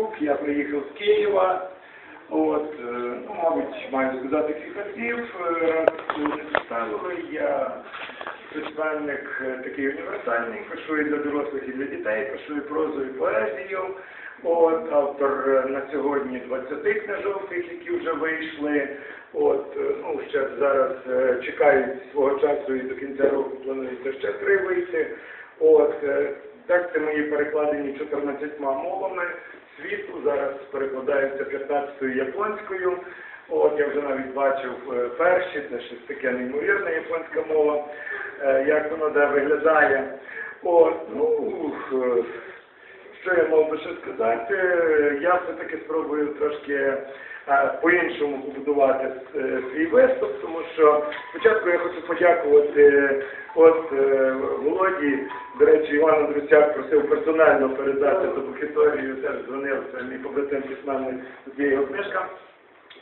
Ткачук, я приїхав з Києва. От, е, ну, мабуть, маю сказати слів. Е, Раз я письменник е, такий універсальний, пишу і для дорослих, і для дітей, пишу і прозу, і поезію. От, автор е, на сьогодні 20 книжок, які вже вийшли. От, е, ну, ще зараз е, чекають свого часу і до кінця року планується ще три вийти. От, е, тексти мої перекладені 14 мовами світу, зараз перекладаються 15-ю японською. От, я вже навіть бачив е, перші, це щось таке неймовірна японська мова, е, як воно де виглядає. От, ну, що я мав би ще сказати? Я все-таки спробую трошки по-іншому побудувати е, свій виступ, тому що спочатку я хочу подякувати от е, Володі, до речі, Іван Андрусяк просив персонально передати за бухіторію, теж дзвонив, це мій побратим письменник, з його книжка.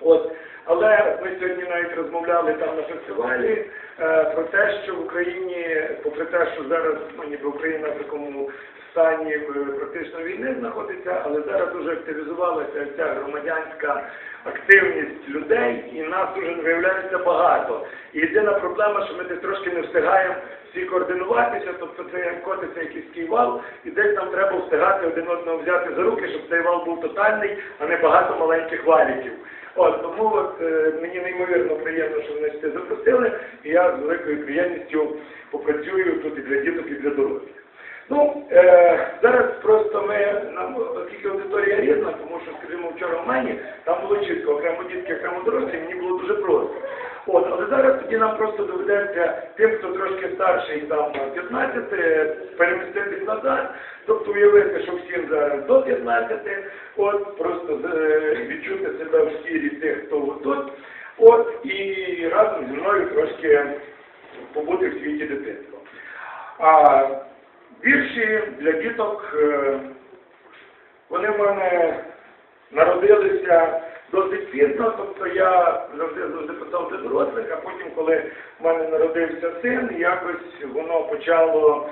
От. Але ми сьогодні навіть розмовляли там на фестивалі е, про те, що в Україні, попри те, що зараз ну, ніби Україна в такому стані е, практично війни знаходиться, але зараз дуже активізувалася ця громадянська активність людей, і нас дуже виявляється багато. І єдина проблема, що ми десь трошки не встигаємо всі координуватися, тобто це як котиться якийсь такий вал, і десь нам треба встигати один одного взяти за руки, щоб цей вал був тотальний, а не багато маленьких валіків. От, тому е, мені неймовірно приємно, що мене сюди запросили, і я з великою приємністю попрацюю тут і для діток, і для дорослих. Ну, е, зараз просто ми, нам, оскільки аудиторія різна, тому що, скажімо, вчора в мені, там було чітко, окремо дітки, окремо дорослі, мені було дуже просто. От, але зараз тоді нам просто доведеться тим, хто трошки старший, там 15, е, переміститись назад, уявити, що всім зараз до 15, от, просто е, відчути себе в шкірі тих, хто тут, от, і разом зі мною трошки побути в світі дитинства. А вірші для діток, е, вони в мене народилися досить пізно, тобто я завжди завжди писав для дорослих, а потім, коли в мене народився син, якось воно почало.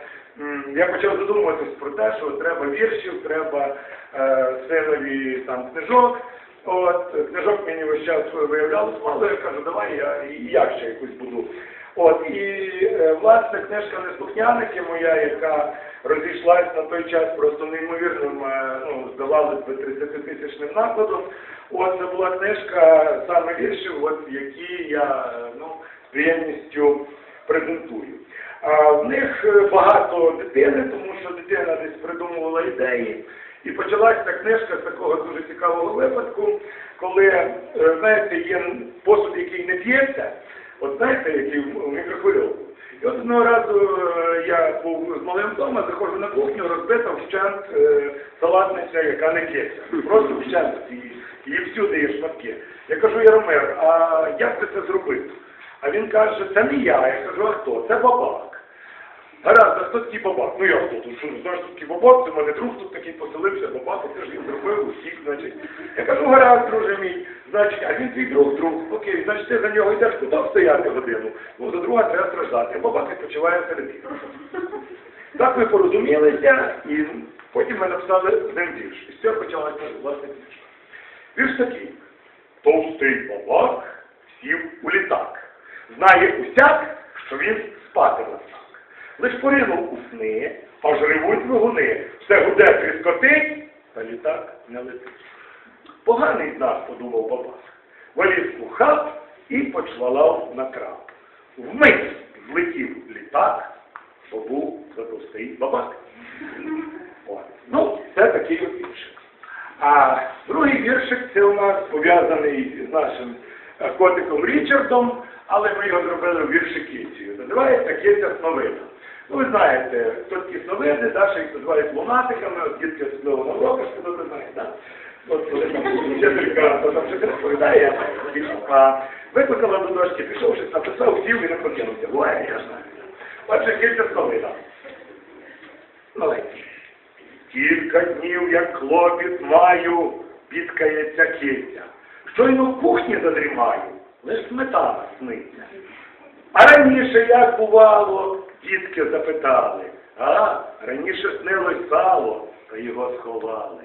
Я почав задумуватись про те, що треба віршів, треба е, синові там книжок. От, книжок мені весь час виявлялось мало, я кажу, давай я і я ще якусь буду. От, і е, власне книжка Неслухняники моя, яка розійшлась на той час просто неймовірним, е, ну, здавалось би, 30-тисячним накладом. От це була книжка саме віршів, от, які я е, ну, з приємністю презентую. А в них е, багато дитини, тому що дитина десь придумувала ідеї. І почалася ця книжка з такого дуже цікавого випадку, коли, е, знаєте, є посуд, який не п'ється, от знаєте, який в мікрохвильовку. І от одного разу е, я був з малим вдома, заходжу на кухню, розбита вщент салатниця, яка не п'ється. Просто вщент її всюди є шматки. Я кажу, Яромир, а як ти це зробив? А він каже, це не я. Я кажу, а хто? Це бабак. Гаразд, а хто такий бабак? Ну я хто тут? Що не знаєш, хто такий бабак? Це в мене друг тут такий поселився, бабак, це ж він зробив усіх, значить. Я кажу, гаразд, друже мій, значить, а він твій друг, друг. Окей, значить ти за нього йдеш куди стояти годину. Ну, за друга треба страждати, а бабак відпочиває серед. Так ми порозумілися, і потім ми написали з ним вірш. І з цього почалася власне вірш. Вірш такий. Товстий бабак сів у літак. Знає усяк, що він спатиме. Лиш поринув у сни, аж ревуть двигуни. Все гуде тріскотить, та літак не летить. Поганий з нас, подумав. Валіз у хат і почвалав на крап. Вмить злетів літак, бо був затовстий бабак. Ну, це такий віршик. А другий віршик це у нас пов'язаний з нашим е, котиком Річардом, але ми його зробили в вірші Кіцію. Називається Киця Сновина. Ну, ви знаєте, хто такі сновиди, да, ще їх називають лунатиками, от дітки особливо на уроках, що добре знають, да? От коли там вчителька, то там щось розповідає, а викликала до дошки, пішов щось написав, сів і не прокинувся. Буває, я знаю. Отже, Киця Сновина. Маленький. Кілька днів, як клопіт маю, бідкається киця. Щойно в кухні задрімаю, лиш сметана сниться. А раніше як бувало, дітки запитали. А, раніше снилось сало, та його сховали.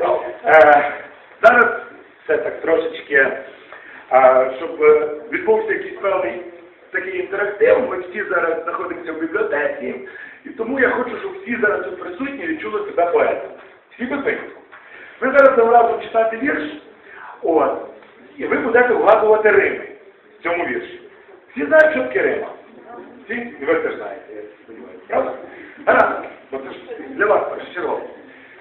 Ну, е, зараз все так трошечки, е, щоб е, відбувся якийсь певний такий інтерактив. Ми всі зараз знаходимося в бібліотеці, і тому я хочу, щоб всі зараз тут присутні відчули себе поетом. Всі без винятку. Ви зараз разом читати вірш, от, і ви будете вгадувати рими в цьому вірші. Всі знають, що таке рима. Всі? І ви знаєте, я сподіваюся. Правда? Гаразд, бо це ж для вас першочергово.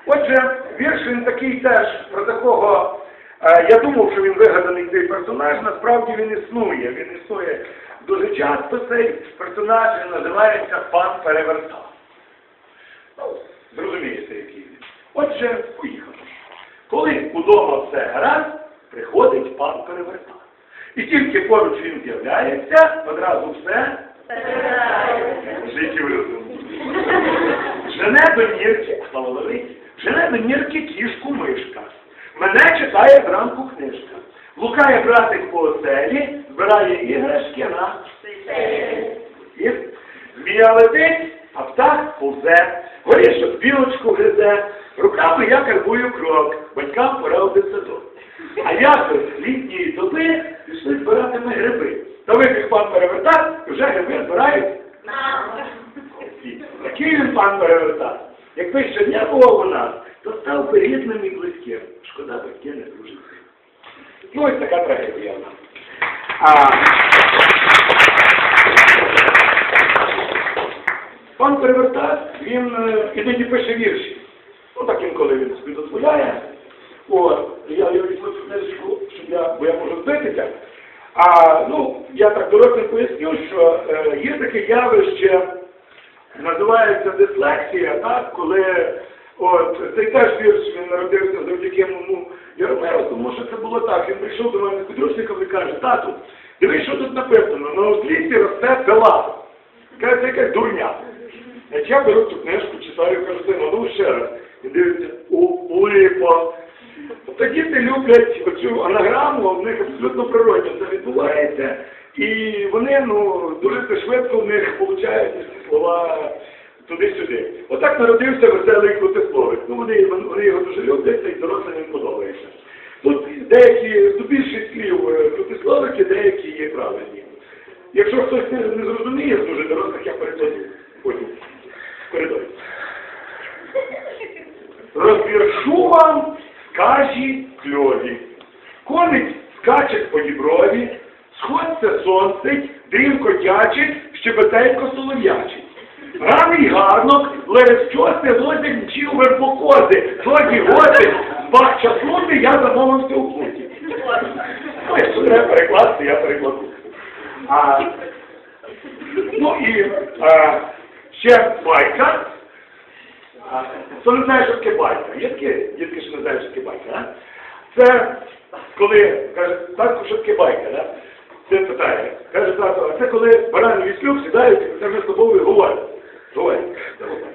Отже, вірш він такий теж про такого. е, я думав, що він вигаданий цей персонаж, насправді він існує. Він існує дуже часто цей персонаж він називається пан Переверта. Ну, зрозумієте, який він. Отже, поїхали. Коли удома все гаразд, приходить пан Переверта. І тільки поруч він з'являється, одразу все життєвий розум. Жене до нірки, ловить, жене до нірки кішку мишка. Мене читає зранку книжка. Лукає братик по оселі, збирає іграшки на змія летить, а птах повзе, горішок білочку гризе, руками я карбую крок, батькам пора в дитсадок. А якось літньої доби пішли збирати ми гриби. Та вибіг пан перевертав, вже гриби збирають який він пан перевертав? Якби щодня було у нас, то став би рідним і близьким. Шкода, батьки не дружить. Ну, ось така трагедія в нас. А... Пан перевертав, він е, іноді пише вірші. Ну, так інколи він собі дозволяє. От, я його візьму щоб я, бо я можу збитися. А, ну, я так дорослим поясню, що е, є таке явище, називається дислексія, так, коли от цей теж вірш він народився завдяки моєму Яромиру, тому що це було так. Він прийшов до мене з підручником і каже, тату, дивись, що тут написано, на узлісі росте пила. Каже, це якась дурня. Я беру цю книжку, читаю, кажу, ну ще раз. І дивиться, у липа. Тобто діти люблять оцю анаграму, в них абсолютно природно це відбувається. І вони ну, дуже швидко в них получають ці слова туди-сюди. Отак народився веселий крутисловик. Ну, вони, вони його дуже люблять, і дорослим їм подобається. Тут деякі, тут більшість слів е, крутисловики, деякі є правильні. Якщо хтось не, зрозуміє з дуже дорослих, я перекладу потім в коридорі. Розвіршу вам скажі кльові. Конець скаче по діброві, сходце сонцить, дрім котячить, щебетенько солов'ячить. Раний гарнок, лерещости, злодять мчів вербокози, тоді готи, з бах часнути я замовився у путі. Ну, якщо треба перекласти, я перекладу. А, ну і а, ще байка. Хто не знає, що таке байка? Є такі дітки, що не знають, що таке байка, а? Це коли, каже, татку, що таке байка, да? Це питає. Каже, тато, а це коли барани віслюк сідають, і це вже з тобою говорять. Говорять. Це байка.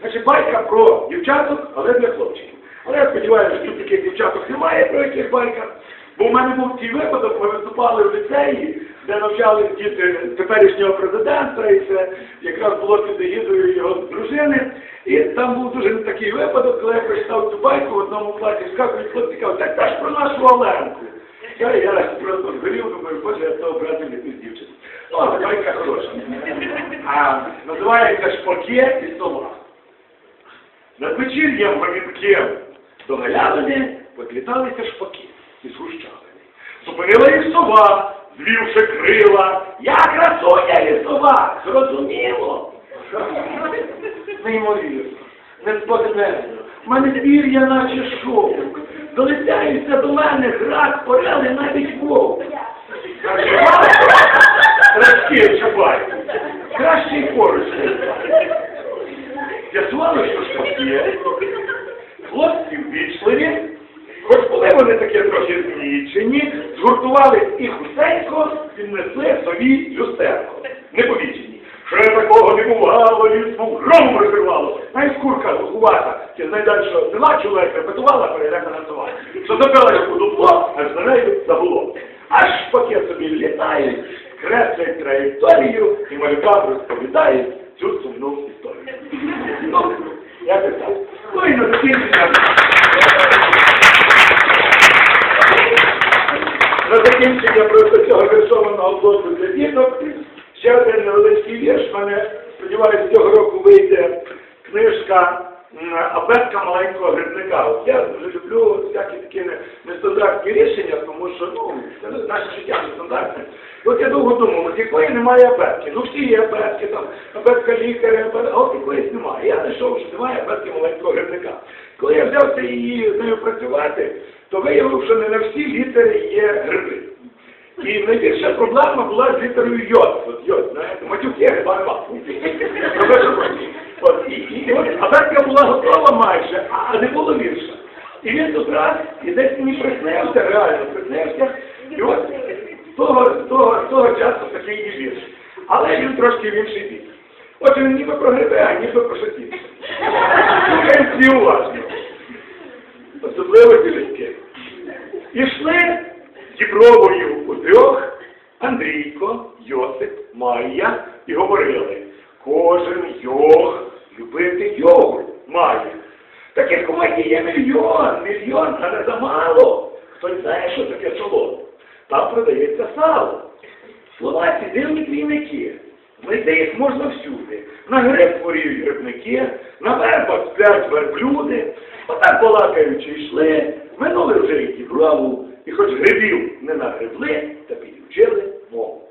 Значить, байка про дівчаток, але для хлопчиків. Але я сподіваюся, що тут таких дівчаток немає, про яких байках. Бо в мене був такий випадок, ми виступали в ліцеї, де навчались діти теперішнього президента, і це якраз було під егідою його дружини. І там був дуже такий випадок, коли я прочитав цю байку в одному класі, скакують хлопці, кажуть, так це ж про нашу Оленку. Я, я просто згорів, думаю, боже, я того брати не з дівчину. Ну, але байка хороша. А називається Шпаке і сова. Над вечір'ям гомінким до галявини подліталися шпаки із гущавини. Зупинила їх сова, звівши крила. Я красуня лісова, зрозуміло? Неймовірно, несподівано. В мене пір'я наче шовк. Долетяються до мене град, порели навіть вовк. Краще чубай. Краще й поруч. З'ясували, що шпаки. Хлопці ввічливі, хоч були вони такі трохи змічені, згуртувались і хустенько віднесли собі люстерко. Неповічені. Ще такого не бувало, людству гром розірвало. Навіть курка гувата, чи найдальшого села чоловіка репетувала, перейдемо на сова. Що забила яку дупло, аж за нею загуло. Аж поки собі літають, креслять траєкторію, і малюка розповідають цю сумну історію. Ну, Якось так. Ну і на закінчення. На закінчення просто цього версованого блоку для діток. Ще один невеличкий вірш. В мене, сподіваюся, цього року вийде книжка м, Абетка маленького грибника. От я дуже люблю всякі такі не- нестандартні рішення, тому що ну, це наше життя нестандартне. І от я довго думав, от якої немає абетки. Ну всі є абетки, там, абетка лікаря, абетка, а от немає. Я знайшов, що немає абетки маленького грибника. Коли я взявся її з нею працювати, то виявив, що не на всі літери є гриби. І найбільша проблема була з літерою йод. От йод, знаєте, матюки гриба нема. От абетка була готова майже, а не було вірша. І він тут раз, і десь мені приснився, реально приснився, і от з того, того, того часу такий і вірш. Але він трошки в інший бік. Отже, він ніби про гриби, а ніби щось. Слухаємо всі уважно. Особливо ділянки. Ішли Дібровою у трьох Андрійко, Йосип, Майя і говорили, кожен йог любити йогурт має. Таких Майї є мільйон, мільйон, а не замало. Хтось знає, що таке солод. Там продається сало. Словаці дивні двійники. Знайти їх можна всюди. На гриб хворіють грибники, на вербах сплять верблюди. Отак балакаючи йшли, минули вже і діброву, і хоч грибів не нагребли, та підучили мову.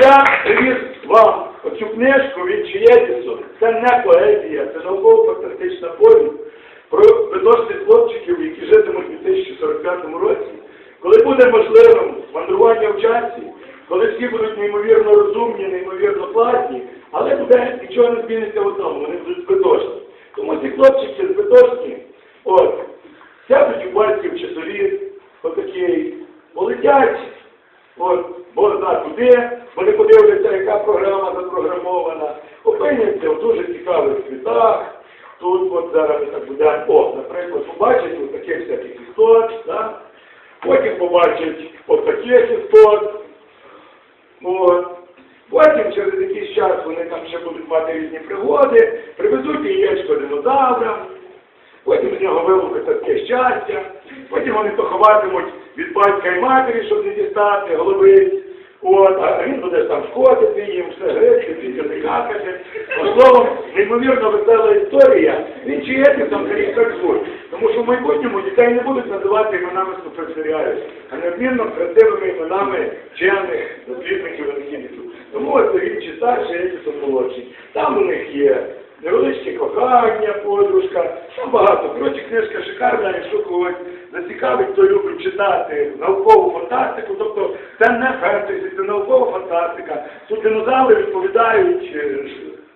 Я привіз вам оцю книжку від Чиєдісу. Це не поезія, це науково-фантастична повість про відносних хлопчиків, які житимуть у 2045 році. Коли буде можливим мандрування в часі, коли всі будуть неймовірно розумні, неймовірно класні, але буде нічого не зміниться в одному, вони будуть збитошні. Тому ці хлопчики збитошні, от, сядуть у батьків часові, отакий, полетять, от, бо зна куди, вони подивляться, яка програма запрограмована, опиняться в дуже цікавих світах. Тут от зараз ми так будемо, о, наприклад, побачать от таких всяких істот, да? Потім побачать от таких от. потім через якийсь час вони там ще будуть мати різні пригоди, привезуть яєчко динозавра, потім з нього вилупиться таке щастя, потім вони поховатимуть від батька і матері, щоб не дістати голови. От, а він буде там шкодити їм, все какати. Ну, Словом, неймовірно весела історія. Він чиєти там заріг так звуть. Тому що в майбутньому дітей не будуть називати іменами суперсеріалів, а неодмінно красивими іменами вчених, дослідників Енхілісу. Тому от він чи старший, Едісон молодший. Там у них є невеличке кохання, подружка, там багато. Коротше, книжка шикарна, якщо когось зацікавить, то любить читати наукову фантастику, тобто це не фентезі, це наукова фантастика. Тут динозаври відповідають е,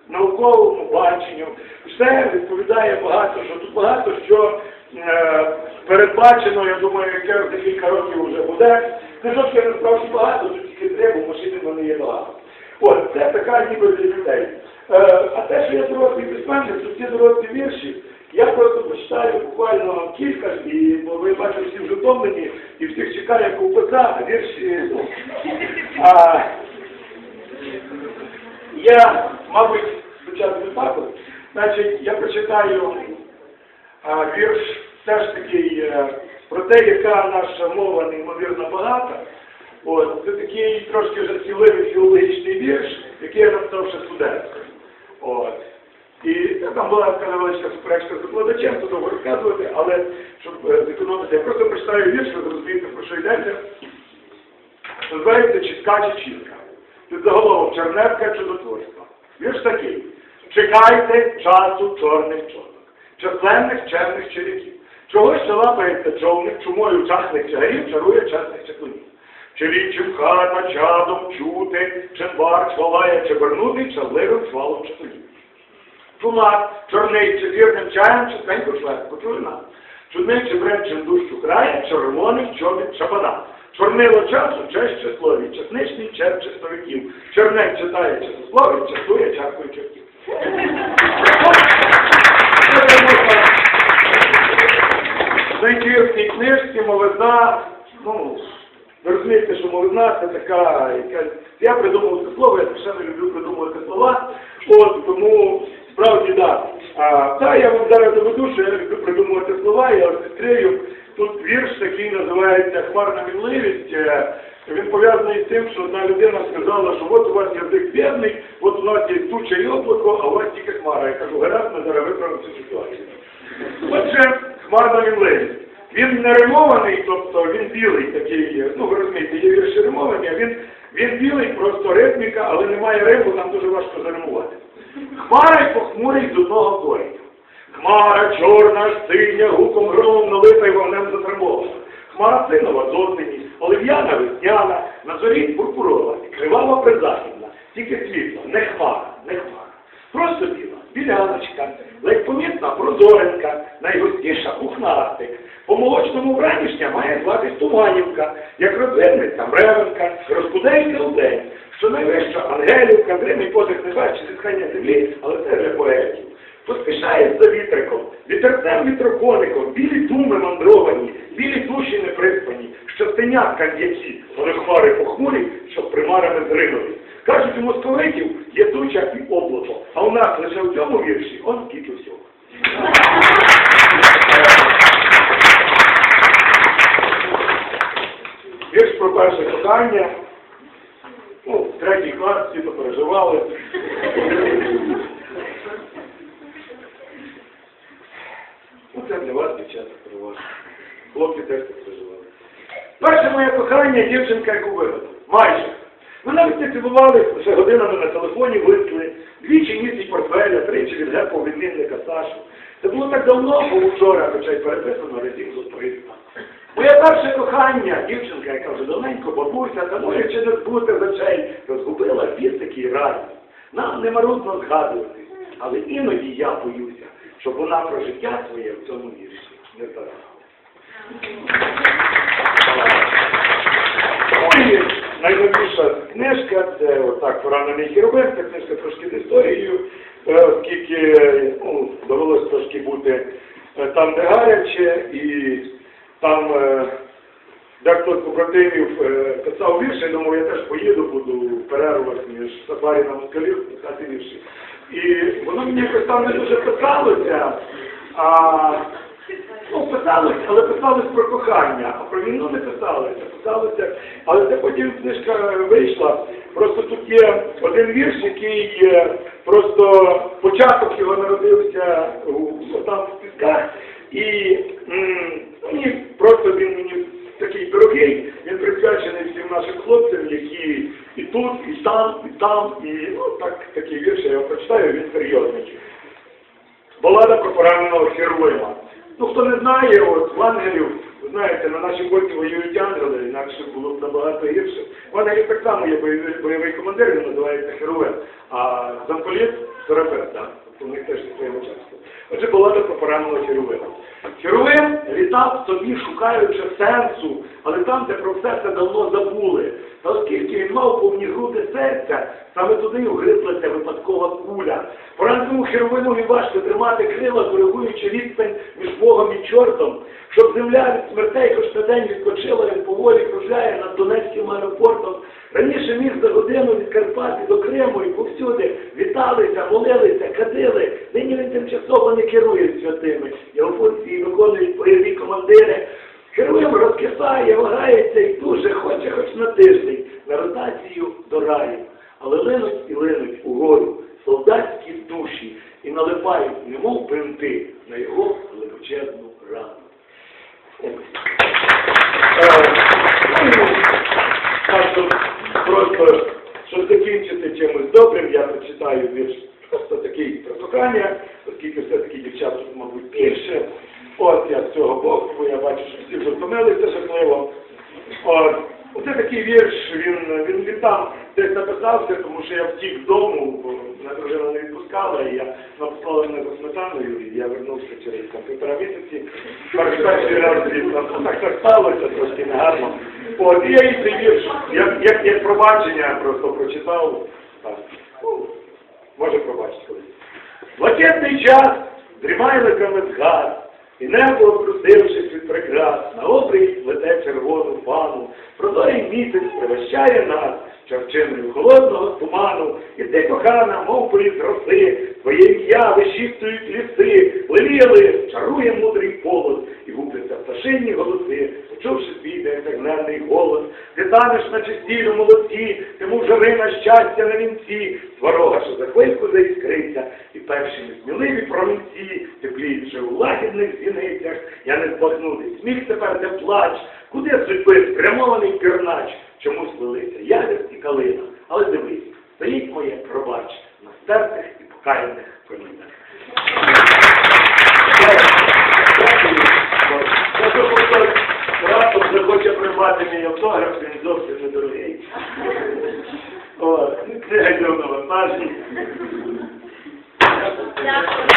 науковому баченню. Все відповідає багато, що тут багато що е, передбачено, я думаю, яке за кілька років вже буде. Книжок ще насправді багато, тут тільки три, бо машини в мене є багато. От, це така ніби для людей. Е, а те, що я дорослий письменник, що ці дорослі вірші, я просто почитаю буквально кілька, і бо ви бачите, всі вже втомлені, і всіх чекає ковбаса, а вірші. ну. А, я, мабуть, спочатку так, значить, я прочитаю а, вірш теж такий е, про те, яка наша мова неймовірно багата. От, це такий трошки вже сіливий філологічний вірш, який я написав ще студентською. І там була невеличка суперечка з викладачем, то довго розказувати, але щоб е, зекономити, я просто прочитаю вірш, ви зрозумієте, про що йдеться. Називається Чітка чи чітка. Під заголовок Чернетка чудотворства. Вірш такий. Чекайте часу чорних чоток, численних чемних чоловіків. Чогось ще лапається човник, чумою часних чагарів чарує чесних чаклунів. Чи вічим хата чадом чути, чи бар чвалає чебернутий, чадливим чвалом чаклунів. Чумак, чорний чи вірним чаєм, чистеньку шведську чужина. Чудний чи бренчим дужчу крає, червоний чобіт чабана. Чорнило часу, честь числові, чесничний чеп чистовиків. Чернець читає часослові, часує чаркою чортів. Знайти в цій книжці молода, ну, ви розумієте, що молодна, це така якась. Я придумав це слово, я страшенно люблю придумувати слова. От тому справді да. А, та я вам зараз доведу, що я люблю придумувати слова, я відкрию. Тут вірш такий називається Хмарна мінливість. Е, Він пов'язаний з тим, що одна людина сказала, що от у вас язик бідний, от у нас є туча і облако, а у вас тільки хмара. Я кажу, гаразд, ми зараз виправимо цю ситуацію. Отже, хмарна мінливість. Він не римований, тобто він білий такий, ну ви розумієте, є вірші римовані, а він, він білий, просто ритміка, але немає риму, там дуже важко заримувати. Хмара й похмурий з одного коріння. Хмара чорна, синя, гуком громом налита й вогнем затримована. Хмара синова з осені, олив'яна весняна, на зорі пурпурова, кривава призахідна, тільки світло, не хмара, не хмара. Просто біла, біляночка, ледь помітна прозоренька, найгустіша пухнастик. По молочному вранішня має зватись Туманівка, як родинниця Мревенка, розкуденька у день, що найвища Ангелівка, зримий подих не бачить зітхання землі, але це вже поетів. Поспішає за вітриком, вітерцем вітрокоником, білі думи мандровані, білі душі неприспані, щастенятка м'які, вони хмари похмурі, що примарами зринули. Кажуть, у московитів є туча і облако, а у нас лише в цьому вірші он скільки всього. Вірш про перше кохання. Третій клас, всі то переживали. Ну, для вас, дівчата, переважно. Хлопці теж так переживали. Перше моє кохання дівчинка, яку вигадав. Майже. Ми навіть не цілували, лише годинами на телефоні висли, двічі ніс і портфеля, тричі відгепав відмінника Сашу. Це було так давно, бо вчора, хоча й переписано разів зо 300. Моє перше кохання, дівчинка, яка вже давненько бабуся, та може чи не збути з очей, розгубила пістики і раді. Нам не марудно згадувати, але іноді я боюся, щоб вона про життя своє в цьому вірші не згадала. Найновіша книжка, це отак поранений хіровин, ця книжка трошки з історією, е, оскільки ну, довелося трошки бути е, там, де гаряче, і там дехто з побратимів е, писав вірші, я думав, я теж поїду, буду в перервах між сафарі на москалів писати вірші. І воно мені якось там не дуже писалося, а Ну, писалось, але писалось про кохання, а про війну не писалося, писалося, але це потім книжка вийшла. Просто тут є один вірш, який просто початок його народився у- там в пісках, і мені просто він мені такий дорогий, він присвячений всім нашим хлопцям, які і тут, і там, і там, і ну так такий вірш, я прочитаю, він серйозний. Балада про пораненого Херуїма. Ну, хто не знає, от в ангелів, знаєте, на нашій боці воюють ангели, інакше було б набагато гірше. В ангелів так само є бойовий, бойовий командир, він називається Херуїм, а замполіт терапевт, так? Тобто у них теж своє начальство. Отже, балада про пораненого Херуїма. Херуїм літав собі, шукаючи сенсу, але там, де про все це давно забули. Та оскільки він мав повні груди серця, саме туди й вгризлася випадкова куля. Пораненому херовимові важко тримати крила, коригуючи відстань між Богом і чортом. Щоб земля від смертей хоч день відпочила, він поволі кружляє над Донецьким аеропортом. Раніше міг за годину від Карпати до Криму і повсюди віталися, молилися, кадили. Нині він тимчасово не керує святими. Його функції виконують бойові командири. Херуїм розкисає, вагається і дуже хоче хоч на тиждень на ротацію до раю. Але линуть і линуть угору солдатські душі і налипають, немов бинти, на його величезну рану. Ось. Е, ну, так, щоб Просто, щоб закінчити чимось добрим, я прочитаю вірш просто такий прокання, оскільки все-таки дівчат тут, мабуть, більше. От я з цього боку, бо я бачу, що всі вже втомилися жахливо. Оце такий вірш, він, він, він там десь написався, тому що я втік дому, бо мене дружина не відпускала, і я написала мене за сметаною, і я вернувся через там, півтора місяці. Перший раз так так сталося, трошки негарно. От, і я їй цей вірш, як, як, як пробачення просто прочитав. Може пробачити колись. Блакитний час, дрімайниками згас, І небо, обрусившись від прикрас, на обрій плете червону фану, прозорий місяць пригощає нас чарчиною холодного туману, і ти, кохана, мов з роси, твоє ім'я вишіптують ліси, леліли, чарує мудрий полос, і губляться пташинні голоси, почувши свій неефегненний голос, ти танеш на чистілю молодці, ти мов жари на щастя на вінці, що заіскриться, і перші несміливі промінці, тепліють вже у лагідних зіницях, я не збагнути, сміх тепер не плач, куди судьби спрямований пірнач, чомусь лилися ягід і калина, але дивись, стоїть моє пробач на стертих і покаяних колінах. Раптом захоче приймати мій автограф, він зовсім недорогий. О, це йде навантаження. Дякую.